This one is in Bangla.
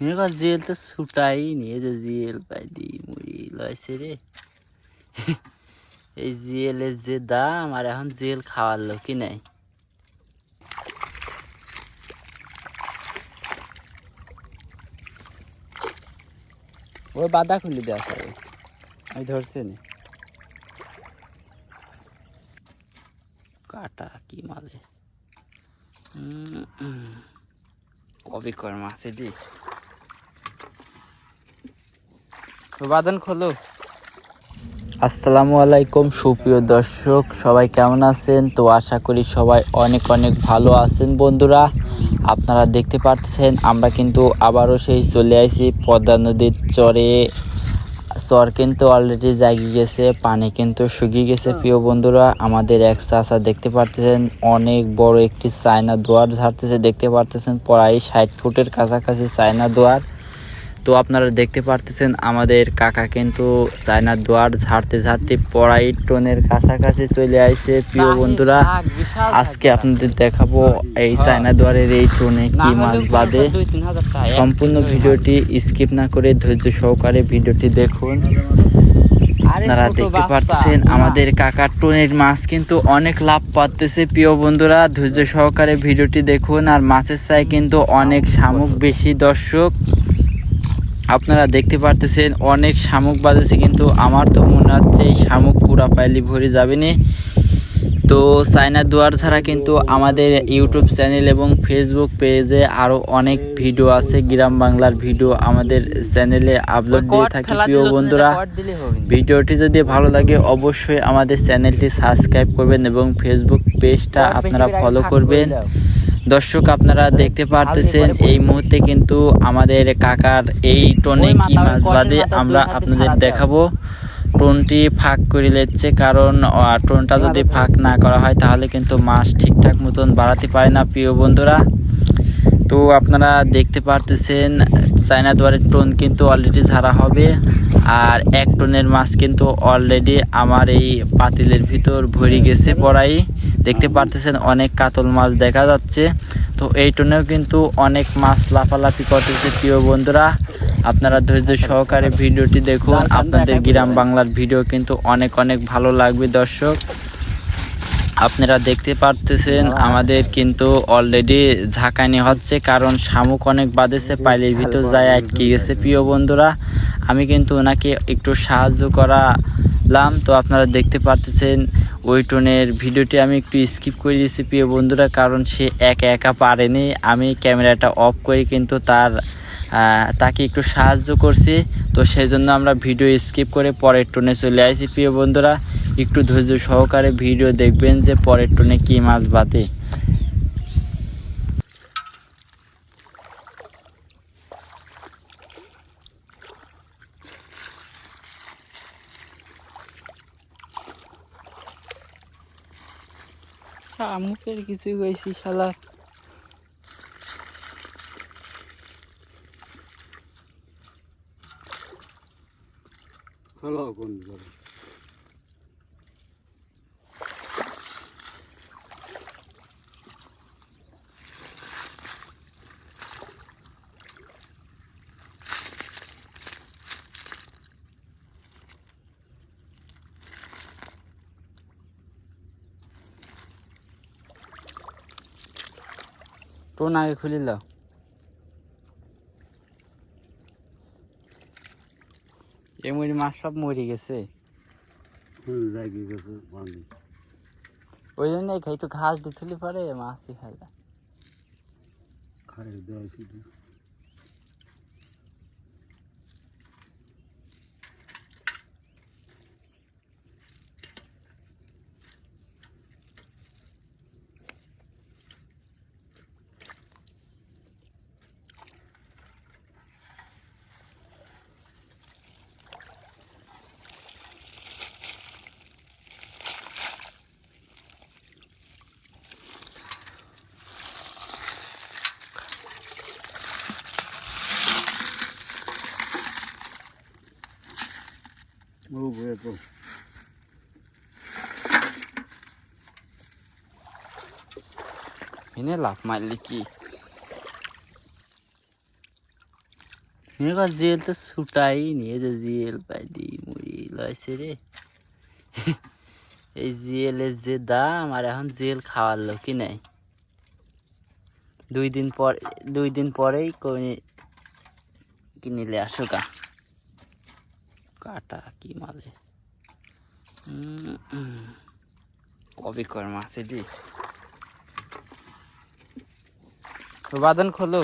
এবার জেল তো ছুটাই নি এই যে জেল পাইলি মুড়ি লয়েছে রে এই জেলের যে দাম আর এখন জেল খাওয়ার লোকই নাই ওই বাধা খুলি দেওয়া হবে আমি ধরছে নি কাটা কি মালে। কবে কর মাছে দি বাদন খোলো। আসসালামু আলাইকুম সুপ্রিয় দর্শক সবাই কেমন আছেন? তো আশা করি সবাই অনেক অনেক ভালো আছেন বন্ধুরা। আপনারা দেখতে পাচ্ছেন আমরা কিন্তু আবারও সেই চলে আসি পদ্মা নদীর চরে। চর কিন্তু অলরেডি জাগিয়ে গেছে পানি কিন্তু শুকিয়ে গেছে প্রিয় বন্ধুরা। আমাদের এক চাষা দেখতে পারতেছেন অনেক বড় একটি চায়না দুয়ার ঝাড়তেছে দেখতে পারতেছেন প্রায় ষাট ফুটের কাছাকাছি চায়না দুয়ার। তো আপনারা দেখতে পারতেছেন আমাদের কাকা কিন্তু চায়নার দুয়ার ঝাড়তে ঝাড়তে পড়াই টনের কাছাকাছি চলে আসছে প্রিয় বন্ধুরা আজকে আপনাদের দেখাবো এই চায়না দুয়ারের এই টনে কি মাছ বাদে সম্পূর্ণ ভিডিওটি স্কিপ না করে ধৈর্য সহকারে ভিডিওটি দেখুন। আপনারা দেখতে পাচ্ছেন আমাদের কাকার টোনের মাছ কিন্তু অনেক লাভ পাচ্ছে প্রিয় বন্ধুরা। ধৈর্য সহকারে ভিডিওটি দেখুন আর মাছের চাই কিন্তু অনেক শামুক বেশি দর্শক। আপনারা দেখতে পারতেছেন অনেক শামুক বাজেছে কিন্তু আমার তো মনে হচ্ছে এই শামুক পুরা পাইলি ভরে যাবে না তো চায়না দুয়ার ছাড়া কিন্তু আমাদের ইউটিউব চ্যানেল এবং ফেসবুক পেজে আরও অনেক ভিডিও আছে গ্রাম বাংলার ভিডিও আমাদের চ্যানেলে আপলোড দিয়ে থাকি। প্রিয় বন্ধুরা ভিডিওটি যদি ভালো লাগে অবশ্যই আমাদের চ্যানেলটি সাবস্ক্রাইব করবেন এবং ফেসবুক পেজটা আপনারা ফলো করবেন। দর্শক আপনারা দেখতে পারতেছেন এই মুহূর্তে কিন্তু আমাদের কাকার এই টনে কি মাছ বাদে আমরা আপনাদের দেখাবো। টোনটি ফাঁক করে নিচ্ছে কারণ টোনটা যদি ফাঁক না করা হয় তাহলে কিন্তু মাছ ঠিকঠাক মতন বাড়াতে পারে না প্রিয় বন্ধুরা। তো আপনারা দেখতে পারতেছেন চায়না দুয়ারের টোন কিন্তু অলরেডি ঝাড়া হবে আর এক টোনের মাছ কিন্তু অলরেডি আমার এই পাতিলের ভিতর ভরে গেছে পড়াই। দেখতে পারতেছেন অনেক কাতল মাছ দেখা যাচ্ছে। তো এই টনেও কিন্তু অনেক মাছ লাফালাফি করতেছে। প্রিয় বন্ধুরা আপনারা ধৈর্য সহকারে ভিডিওটি দেখুন। আপনাদের গ্রাম বাংলার ভিডিও কিন্তু অনেক অনেক ভালো লাগবে দর্শক। আপনারা দেখতে পারতেছেন আমাদের কিন্তু অলরেডি ঝাঁকানি হচ্ছে কারণ শামুক অনেক বাঁধেছে পাইলের ভিতর যায় আটকে গেছে। প্রিয় বন্ধুরা আমি কিন্তু ওনাকে একটু সাহায্য করালাম। তো আপনারা দেখতে পারতেছেন ওই টোনের ভিডিওটি আমি একটু স্কিপ করে দিয়েছি প্রিয় বন্ধুরা, কারণ সে একা একা পারেনি। আমি ক্যামেরাটা অফ করে কিন্তু তার তাকে একটু সাহায্য করছি। তো সেই জন্য আমরা ভিডিও স্কিপ করে পরের টোনে চলে আসি প্রিয় বন্ধুরা। একটু ধৈর্য সহকারে ভিডিও দেখবেন যে পরের টোনে কী মাছ বাতে শামুকের কিছু কইছি শালা। হলো কোন টোন আগে খুলে দাও। এমনি মাছ সব মরে গেছে। ওই জন্য একটু ঘাস দিতে পারে মাছই খাইলা খাই দেয় শুধু ও বয়ে তো এনে লাভ মারলি কি এবার জেল তো ছুটাই নি যে জেল পাই দি মুড়ি লয়েছে রে এই জেলের যে দাম আর এখন জেল খাওয়ার লোকই নাই দুই দিন পর দুই দিন পরেই কিনিলে আসো গা কাটা কি মালে। কবে কর মাছে দি। বাদন খুল।